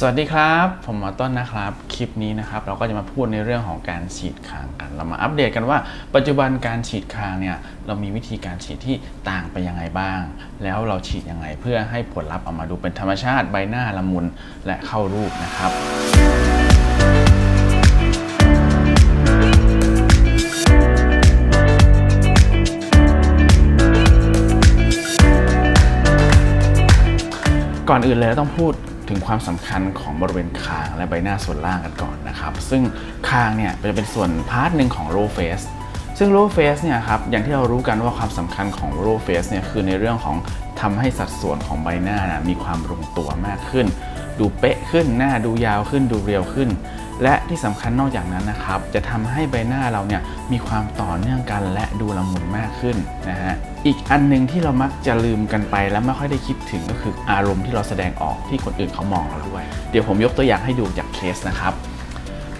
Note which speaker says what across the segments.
Speaker 1: สวัสดีครับ ผมหมอต้นนะครับ คลิปนี้นะครับ เราก็จะมาพูดในเรื่องของการฉีดคางกัน เรามาอัปเดตกันว่า ปัจจุบันการฉีดคางเนี่ยเรามีวิธีการฉีดที่ต่างไปยังไงบ้าง แล้วเราฉีดยังไงเพื่อให้ผลลัพธ์ออกมาดูเป็นธรรมชาติใบหน้าละมุนและเข้ารูปนะครับก่อนอื่นเลยต้องพูด ถึงความสำคัญของบริเวณคางและใบหน้าส่วนล่างกันก่อนนะครับ ซึ่งคางเนี่ยจะเป็นส่วนพาร์ทหนึ่งของโรเฟสซึ่งโรเฟสเนี่ยครับอย่างที่เรารู้กันว่าความสำคัญของโรเฟสเนี่ยคือในเรื่องของทำให้สัดส่วนของใบหน้านะมีความลงตัวมากขึ้น ดูเป๊ะขึ้นหน้าดูยาวขึ้นดูเรียวขึ้น และที่สำคัญนอกจากนั้นนะครับ จะทำให้ใบหน้าเราเนี่ยมีความต่อเนื่องกันและดูละมุนมากขึ้นนะฮะอีกอันหนึงที่เรามักจะลืมกันไปและไม่ค่อยได้คิดถึงก็คืออารมณ์ที่เราแสดงออกที่คนอื่นเขามองเราด้วย เดี๋ยวผมยกตัวอย่างให้ดูจากเคสนะครับ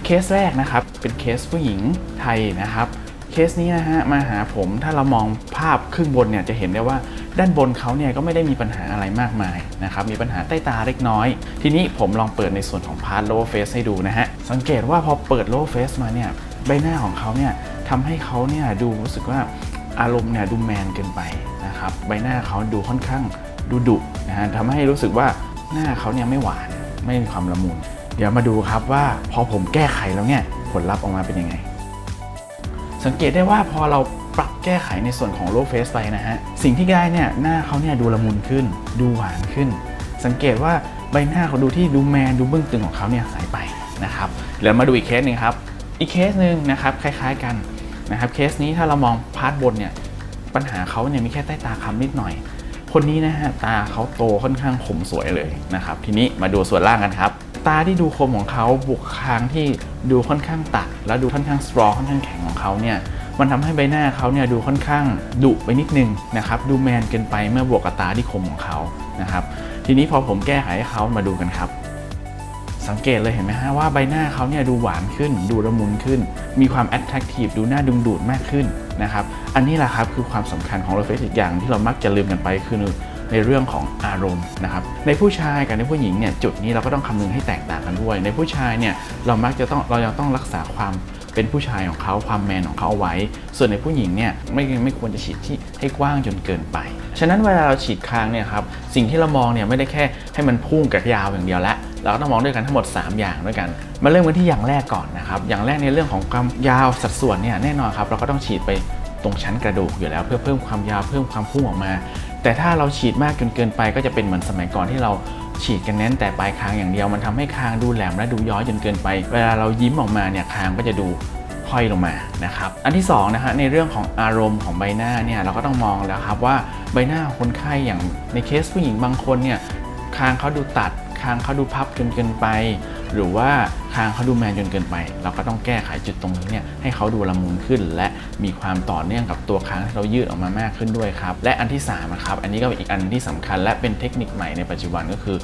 Speaker 1: เคสแรกนะครับเป็นเคสผู้หญิงไทยนะครับ เคสนี้นะฮะมาหาผมถ้าเรามองภาพครึ่งบนเนี่ยจะเห็นได้ว่าด้านบนเขาเนี่ยก็ไม่ได้มีปัญหาอะไรมากมายนะครับมีปัญหาใต้ตาเล็กน้อย ทีนี้ผมลองเปิดในส่วนของพาร์ท lower face ให้ดูนะฮะสังเกตว่าพอเปิด lower face มาเนี่ยใบหน้าของเขาเนี่ยทำให้เขาเนี่ยดูรู้สึกว่าอารมณ์เนี่ยดูแมนเกินไปนะครับใบหน้าเขาดูค่อนข้างดูดุนะฮะทำให้รู้สึกว่าหน้าเขาเนี่ยไม่หวานไม่มีความละมุนเดี๋ยวมาดูครับว่าพอผมแก้ไขแล้วเนี่ยผลลัพธ์ออกมาเป็นยังไง สังเกตได้ว่าพอเราปรับแก้ไขในส่วนของโลเฟสไปนะฮะ สิ่งที่ได้เนี่ยหน้าเขาเนี่ยดูละมุนขึ้น ดูหวานขึ้น สังเกตว่าใบหน้าเขาดูที่ดูแมนดูเบื้องตึงของเขาเนี่ยหายไปนะครับเดี๋ยวมาดูอีกเคสหนึ่งครับ อีกเคสหนึ่งนะครับคล้ายๆกันนะครับเคสนี้ถ้าเรามองพาร์ทบนเนี่ยปัญหาเขาเนี่ยมีแค่ใต้ตาค้ำนิดหน่อย คนนี้นะฮะตาเขาโตค่อนข้างคมสวยเลยนะครับทีนี้มาดูส่วนล่างกันครับ ตาที่ดูคมของเขาบวกคางที่ดูค่อนข้างตัด แล้วดูค่อนข้างสตรองค่อนข้างแข็งของเขาเนี่ยมันทำให้ใบหน้าเขาเนี่ยดูค่อนข้างดุไปนิดนึงนะครับดูแมนเกินไปเมื่อบวกกับตาที่คมของเขานะครับทีนี้พอผมแก้ไขให้เขามาดูกันครับ สังเกตเลยเห็นไหมฮะว่าใบหน้าเขาเนี่ยดูหวานขึ้น ดูละมุนขึ้น มีความ attractive ดูน่าดึงดูดมากขึ้นนะครับอันนี้แหละครับคือความสำคัญของโรเฟสอีกอย่างที่เรามักจะลืมกันไปคือ ในเรื่องของอารมณ์นะครับในผู้ชายกับในผู้หญิงเนี่ยจุดนี้เราก็ต้องคำนึงให้แตกต่างกันด้วย ในผู้ชายเนี่ยเรามักจะต้องเรายังต้องรักษาความเป็นผู้ชายของเขาความแมนของเขาเอาไว้ ส่วนในผู้หญิงเนี่ยไม่ไม่ควรจะฉีดที่ให้กว้างจนเกินไป ฉะนั้นเวลาเราฉีดคางเนี่ยครับสิ่งที่เรามองเนี่ยไม่ได้แค่ให้มันพุ่งกับยาวอย่างเดียวละเราก็ต้องมองด้วยกันทั้งหมด 3 อย่างด้วยกัน มาเริ่มกันที่อย่างแรกก่อนนะครับอย่างแรกในเรื่องของความยาวสัดส่วนเนี่ยแน่นอนครับเราก็ต้องฉีดไปตรงชั้นกระดูกอยู่แล้วเพื่อเพิ่มความยาวเพิ่มความพุ่งออกมา แต่ถ้าเราฉีดมากจนเกินไปก็จะเป็นเหมือนสมัยก่อนที่เราฉีดกันเน้นแต่ปลายคางอย่างเดียวมันทำให้คางดูแหลมและดูย้อยจนเกินไป เวลาเรายิ้มออกมาเนี่ยคางก็จะดูห้อยลงมานะครับอันที่2นะฮะในเรื่องของอารมณ์ของใบหน้าเนี่ยเราก็ต้องมองแล้วครับว่าใบหน้าคนไข้อย่างในเคสผู้หญิงบางคนเนี่ยคางเขาดูตัดคางเขาดูพับจนเกินไป หรือว่าคางเขาดูแมนจนเกินไป เราก็ต้องแก้ไขจุดตรงนี้เนี่ยให้เขาดูละมุนขึ้น และมีความต่อเนื่องกับตัวค้างที่เรายืดออกมามากขึ้นด้วยครับ และอันที่3นะครับอันนี้ก็เป็นอีกอันที่สำคัญ และเป็นเทคนิคใหม่ในปัจจุบันก็คือ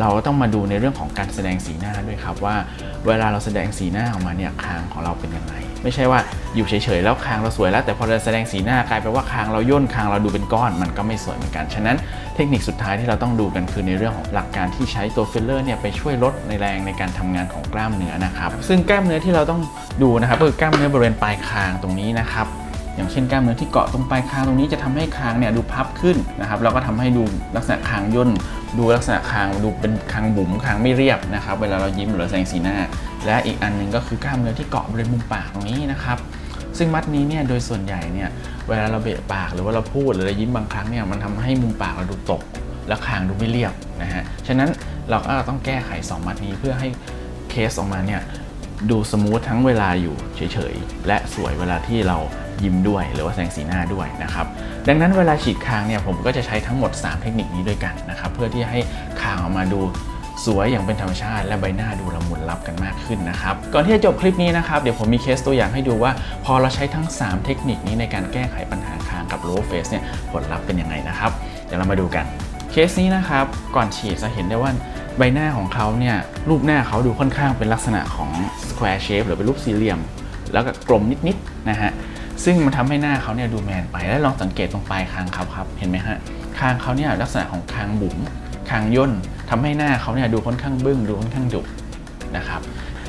Speaker 1: เราก็ต้องมาดูในเรื่องของการแสดงสีหน้าด้วยครับว่า เวลาเราแสดงสีหน้าออกมาเนี่ยคางของเราเป็นยังไงไม่ใช่ว่าอยู่เฉยๆแล้วคางเราสวยแล้ว แต่พอเราแสดงสีหน้ากลายเป็นว่าคางเราย่นคางเราดูเป็นก้อนมันก็ไม่สวยเหมือนกัน ฉะนั้นเทคนิคสุดท้ายที่เราต้องดูกันคือในเรื่องของหลักการที่ใช้ตัวฟิลเลอร์เนี่ยไปช่วยลดในแรงในการทำงานของกล้ามเนื้อนะครับ ซึ่งกล้ามเนื้อที่เราต้องดูนะครับคือกล้ามเนื้อบริเวณปลายคางตรงนี้นะครับ อย่างเช่นกล้ามเนื้อที่เกาะตรงปลายคางตรงนี้จะทำให้คางเนี่ยดูพับขึ้นนะครับแล้วก็ทำให้ดูลักษณะคางย่นดูลักษณะคางดูเป็นคางบุ๋มคางไม่เรียบนะครับ เวลาเรายิ้มหรือเราแสดงสีหน้า และอีกอันหนึงก็คือกล้ามเนื้อที่เกาะบริเวณมุมปากตรงนี้นะครับซึ่งมัดนี้เนี่ยโดยส่วนใหญ่เนี่ยเวลาเราเบะปากหรือว่าเราพูดหรือเรายิ้มบางครั้งเนี่ยมันทำให้มุมปากเราดูตกแล้วคางดูไม่เรียบนะฮะ ฉะนั้นเราก็ต้องแก้ไข 2 มัดนี้เพื่อให้ เคสออกมาเนี่ยดูสมูททั้งเวลาอยู่เฉยๆ และสวยเวลาที่เรายิ้มด้วยหรือว่าแสงสีหน้าด้วยนะครับ ดังนั้นเวลาฉีดคางเนี่ยผมก็จะใช้ทั้งหมด 3 เทคนิคนี้ด้วยกันนะครับ เพื่อที่ให้คางออกมาดูสวยอย่างเป็นธรรมชาติ และใบหน้าดูละมุนลับกันมากขึ้นนะครับ ก่อนที่จะจบคลิปนี้นะครับ เดี๋ยวผมมีเคสตัวอย่างให้ดูว่า พอเราใช้ทั้ง 3 เทคนิคนี้ในการแก้ไขปัญหาคางกับ low face เนี่ยผลลัพธ์เป็นยังไงนะครับ เดี๋ยวเรามาดูกันเคสนี้นะครับก่อนฉีดจะเห็นได้ว่า ใบหน้าของเขาเนี่ยรูปหน้าเขาดูค่อนข้างเป็นลักษณะของ square shape หรือเป็นรูปสี่เหลี่ยม แล้วก็กลมนิดๆนะฮะซึ่งมันทำให้หน้าเขาเนี่ยดูแมนไปแล้วลองสังเกตตรงปลายคางเขาครับเห็นไหมฮะคางเขาเนี่ยลักษณะของคางบุ๋มคางย่นทำให้หน้าเขาเนี่ยดูค่อนข้างบึ้งดูค่อนข้างดุนะครับ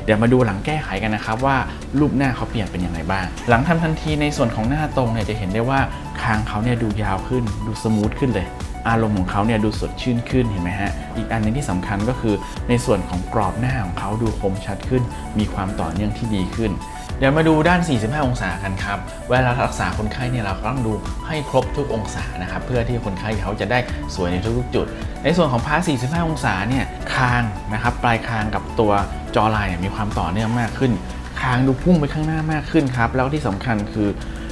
Speaker 1: เดี๋ยวมาดูหลังแก้ไขกันนะครับว่า รูปหน้าเขาเปลี่ยนเป็นยังไงบ้าง หลังทำทันทีในส่วนของหน้าตรงเนี่ยจะเห็นได้ว่าคางเขาเนี่ยดูยาวขึ้น ดูสมูทขึ้นเลย อารมณ์ของเขาเนี่ยดูสดชื่นขึ้นเห็นไหมฮะ อีกอันหนึงที่สำคัญก็คือ ในส่วนของกรอบหน้าของเขาดูคมชัดขึ้น มีความต่อเนื่องที่ดีขึ้นเดี๋ยวมาดูด้าน 45 องศากันครับ เวลารักษาคนไข้เนี่ยเราก็ต้องดูให้ครบทุกองศานะครับ เพื่อที่คนไข้เขาจะได้สวยในทุกๆจุด ในส่วนของพาร์ท45 องศาเนี่ย คางนะครับ ปลายคางกับตัวจอลายเนี่ยมีความต่อเนื่องมากขึ้น คางดูพุ่งไปข้างหน้ามากขึ้นครับ แล้วที่สำคัญคือ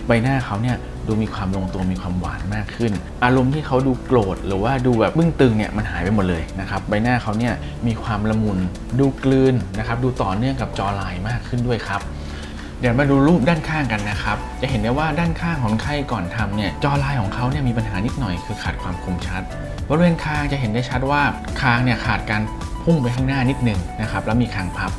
Speaker 1: ใบหน้าเขาเนี่ยดูมีความลงตัวมีความหวานมากขึ้น อารมณ์ที่เขาดูโกรธหรือว่าดูแบบบึ้งตึงเนี่ยมันหายไปหมดเลยนะครับใบหน้าเขาเนี่ยมีความละมุนดูกลืนนะครับดูต่อเนื่องกับจอลายมากขึ้นด้วยครับเดี๋ยวมาดูรูปด้านข้างกันนะครับ จะเห็นได้ว่าด้านข้างของไข้ก่อนทำเนี่ยจอลายของเขาเนี่ยมีปัญหานิดหน่อยคือขาดความคมชัดบริเวณคางจะเห็นได้ชัดว่าคางเนี่ยขาดการพุ่งไปข้างหน้านิดหนึงนะครับแล้วมีคางพับ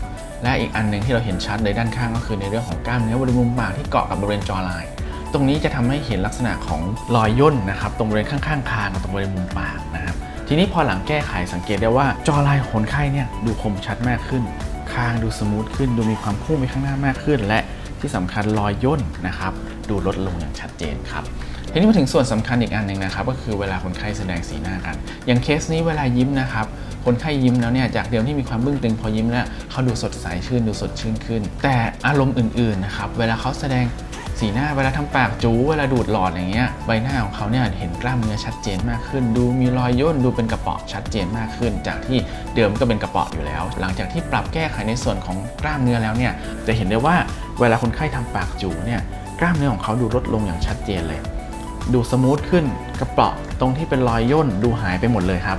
Speaker 1: และอีกอันหนึ่งที่เราเห็นชัดเลยด้านข้างก็คือในเรื่องของกล้ามเนื้อบริเวณมุมปากที่เกาะกับบริเวณจอไลายตรงนี้จะทำให้เห็นลักษณะของรอยย่นนะครับตรงบริเวณข้างๆคางกับตรงบริเวณมุมปากนะครับทีนี้พอหลังแก้ไขสังเกตได้ว่าจอไลายของคนไข้เนี่ยดูคมชัดมากขึ้น คางดูสมูทขึ้น ดูมีความพุ่งไปข้างหน้ามากขึ้น และที่สำคัญรอยย่นนะครับดูลดลงอย่างชัดเจนครับ ทีนี้มาถึงส่วนสำคัญอีกอันหนึ่งนะครับก็คือเวลาคนไข้แสดงสีหน้ากัน อย่างเคสนี้เวลายิ้มนะครับคนไข้ยิ้มแล้วเนี่ยจากเดิมที่มีความบึ้งตึงพอยิ้มแล้วเขาดูสดใสชื่นดูสดชื่นขึ้น แต่อารมณ์อื่นๆนะครับเวลาเขาแสดงสีหน้าเวลาทำปากจูเวลาดูดหลอดอย่างเงี้ยใบหน้าของเขาเนี่ยเห็นกล้ามเนื้อชัดเจนมากขึ้น ดูมีรอยย่นดูเป็นกระเปาะชัดเจนมากขึ้น จากที่เดิมก็เป็นกระเปาะอยู่แล้ว หลังจากที่ปรับแก้ไขในส่วนของกล้ามเนื้อแล้วเนี่ยจะเห็นได้ว่าเวลาคนไข้ทำปากจูเนี่ยกล้ามเนื้อของเขาดูลดลงอย่างชัดเจนเลย ดูสมูทขึ้นกระเปาะตรงที่เป็นรอยย่นดูหายไปหมดเลยครับ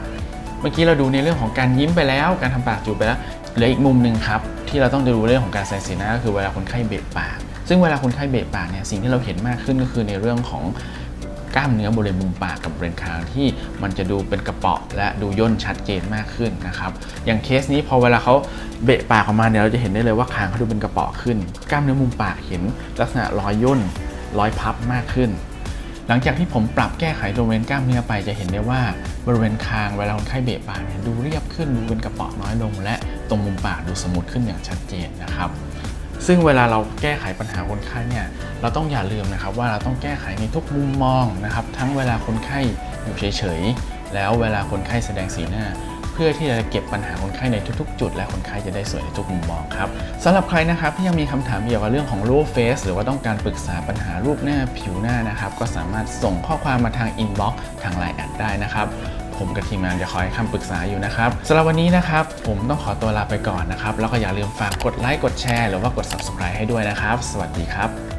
Speaker 1: เมื่อกี้เราดูในเรื่องของการยิ้มไปแล้ว การทำปากจูบไปแล้วเหลืออีกมุมหนึ่งครับที่เราต้องดูเรื่องของการแสดงสีหน้าก็คือเวลาคนไข้เบะปาก ซึ่งเวลาคนไข้เบะปากเนี่ยสิ่งที่เราเห็นมากขึ้นก็คือในเรื่องของกล้ามเนื้อบริเวณมุมปากกับบริเวณคางที่มันจะดูเป็นกระเปาะ และดูย่นชัดเจนมากขึ้นนะครับ อย่างเคสนี้พอเวลาเขาเบะปากออกมาเนี่ยเราจะเห็นได้เลยว่าคางเขาดูเป็นกระเปาะขึ้น กล้ามเนื้อมุมปากเห็นลักษณะรอยย่นรอยพับมากขึ้น หลังจากที่ผมปรับแก้ไขบริเวณกล้ามเนื้อไปจะเห็นได้ว่าบริเวณคางเวลาคนไข้เบะปากเนี่ยดูเรียบขึ้นดูเป็นกระเปาะน้อยลง และตรงมุมปากดูสมูทขึ้นอย่างชัดเจนนะครับ ซึ่งเวลาเราแก้ไขปัญหาคนไข้เนี่ยเราต้องอย่าลืมนะครับว่าเราต้องแก้ไขในทุกมุมมองนะครับทั้งเวลาคนไข้อยู่เฉยๆแล้วเวลาคนไข้แสดงสีหน้า เพื่อที่จะเก็บปัญหาคนไข้ในทุกๆ จุด และคนไข้จะได้สวยในทุกมุมมองครับสำหรับใครนะครับที่ยังมีคำถามเกี่ยวกับเรื่องของรูปเฟซหรือว่าต้องการปรึกษาปัญหารูปหน้าผิวหน้านะครับก็สามารถส่งข้อความมาทางอินบ็อกซ์ทางไลน์แอดได้นะครับผมกับทีมงานจะคอยคำปรึกษาอยู่นะครับสำหรับวันนี้นะครับ ผมต้องขอตัวลาไปก่อนนะครับ แล้วก็อย่าลืมฝากกดไลค์กดแชร์หรือว่ากด subscribe ให้ด้วยนะครับ สวัสดีครับ